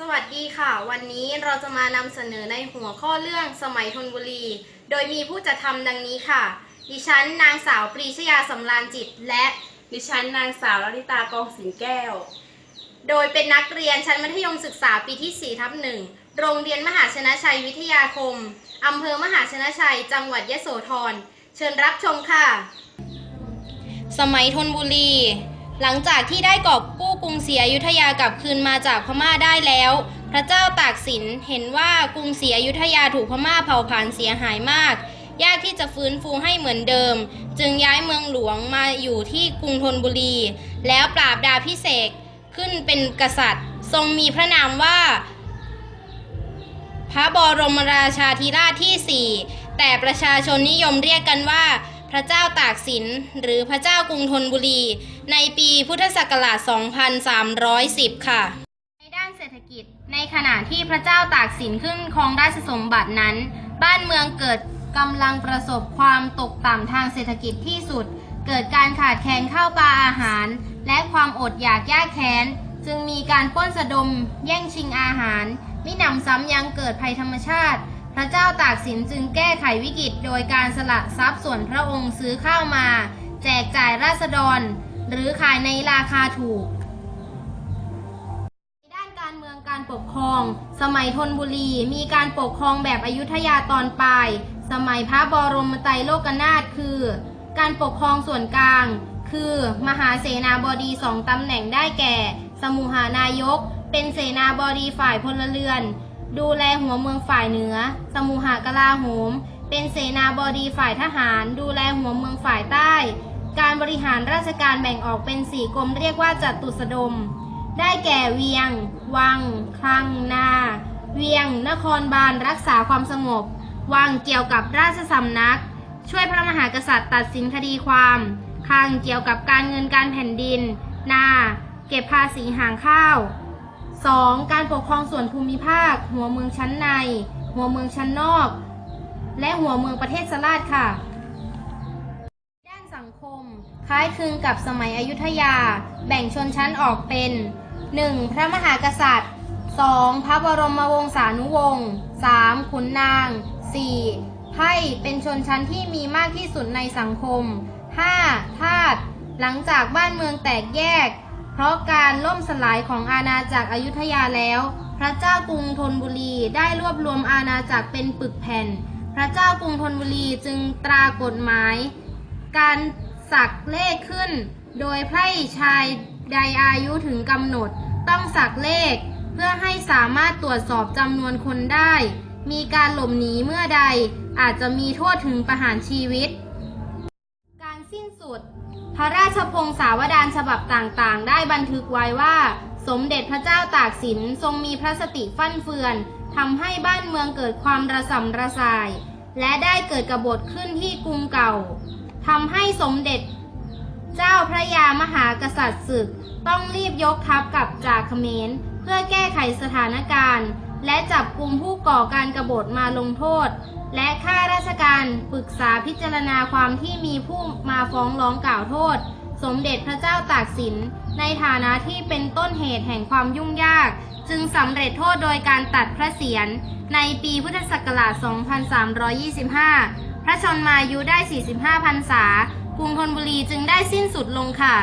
สวัสดีค่ะ วันนี้เราจะมานำเสนอในหัวข้อเรื่องสมัยธนบุรี โดยมีผู้จัดทำดังนี้ค่ะ ดิฉันนางสาวปรีชยาสำราญจิต และดิฉันนางสาวลลิตากองสินแก้ว โดยเป็นนักเรียนชั้นมัธยมศึกษาปีที่4ทับหนึ่งโรงเรียนมหาชนะชัยวิทยาคมอำเภอมหาชนะชัย จังหวัดยะโสธร เชิญรับชมค่ะ สมัยธนบุรี หลังจากที่ได้กอบกู้กรุงศรีอยุธยากลับคืนมาจากพม่าได้แล้ว พระเจ้าตากสินเห็นว่ากรุงศรีอยุธยาถูกพม่าเผาผลาญเสียหายมาก ยากที่จะฟื้นฟูให้เหมือนเดิม จึงย้ายเมืองหลวงมาอยู่ที่กรุงธนบุรี แล้วปราบดาพิเศษขึ้นเป็นกษัตริย์ ทรงมีพระนามว่า พระบรมราชาธิราชที่ 4 แต่ประชาชนนิยมเรียกกันว่า พระเจ้าตากสิน หรือพระเจ้ากรุงธนบุรี ในปีพุทธศักราช 2310 ค่ะ ในด้านเศรษฐกิจ ในขณะที่พระเจ้าตากสินขึ้นครองราชสมบัตินั้น บ้านเมืองเกิดกำลังประสบความตกต่ำทางเศรษฐกิจที่สุด เกิดการขาดแคลนข้าวปลาอาหาร และความอดอยากยากแค้น จึงมีการป้นสะดม แย่งชิงอาหารมิหนำซ้ำยังเกิดภัยธรรมชาติ พระเจ้าตากสินจึงแก้ไขวิกฤตโดยการสละทรัพย์ส่วนพระองค์ซื้อข้าวมา แจกจ่ายราษฎร หรือขายในราคาถูกในด้านการเมืองการปกครอง สมัยธนบุรีมีการปกครองแบบอยุธยาตอนปลาย สมัยพระบรมไตรโลกนาถคือ การปกครองส่วนกลาง คือมหาเสนาบดีสองตำแหน่งได้แก่ สมุหานายก เป็นเสนาบดีฝ่ายพลเรือน ดูแลหัวเมืองฝ่ายเหนือ สมุหากลาโหม เป็นเสนาบดีฝ่ายทหาร ดูแลหัวเมืองฝ่ายใต้ การบริหารราชการแบ่งออกเป็นสี่กรมเรียกว่าจัตุสดม ได้แก่เวียง วัง คลัง นา เวียง นครบาลรักษาความสงบ วังเกี่ยวกับราชสำนัก ช่วยพระมหากษัตริย์ตัดสินคดีความ คลังเกี่ยวกับการเงินการแผ่นดิน นา เก็บภาษีหางข้าว 2. การปกครองส่วนภูมิภาค หัวเมืองชั้นใน หัวเมืองชั้นนอก และหัวเมืองประเทศสลาดค่ะ ด้านสังคม คล้ายคลึงกับสมัยอยุธยา แบ่งชนชั้นออกเป็น 1. พระมหากษัตริย์ 2. พระบรมวงศานุวงศ์ 3. ขุนนาง 4. ไพ่เป็นชนชั้นที่มีมากที่สุดในสังคม 5. ทาสหลังจากบ้านเมืองแตกแยก เพราะการล่มสลายของอาณาจักรอยุธยาแล้ว พระเจ้ากรุงธนบุรีได้รวบรวมอาณาจักรเป็นปึกแผ่น พระเจ้ากรุงธนบุรีจึงตรากฎหมาย การสักเลขขึ้น โดยไพร่ชายใดอายุถึงกำหนดต้องสักเลข เพื่อให้สามารถตรวจสอบจำนวนคนได้ มีการหลบหนีเมื่อใดอาจจะมีโทษถึงประหารชีวิต สิ้นสุด พระราชพงศาวดารฉบับต่างๆ ได้บันทึกไว้ว่า สมเด็จพระเจ้าตากสินทรงมีพระสติฟั่นเฟือนทำให้บ้านเมืองเกิดความระสำระสาย และได้เกิดกบฏขึ้นที่กรุงเก่าทำให้สมเด็จ เจ้าพระยามหากษัตริย์ศึก ต้องรีบยกทัพกลับจากเขมร เพื่อแก้ไขสถานการณ์ และจับกลุ่มผู้ก่อการกบฏมาลงโทษ และข้าราชการปรึกษาพิจารณาความที่มีผู้มาฟ้องร้องกล่าวโทษ สมเด็จพระเจ้าตากสิน ในฐานะที่เป็นต้นเหตุแห่งความยุ่งยาก จึงสำเร็จโทษโดยการตัดพระเศียรในปีพุทธศักราช 2325 พระชนมายุได้ 45พรรษากรุงธนบุรีจึงได้สิ้นสุดลงค่ะ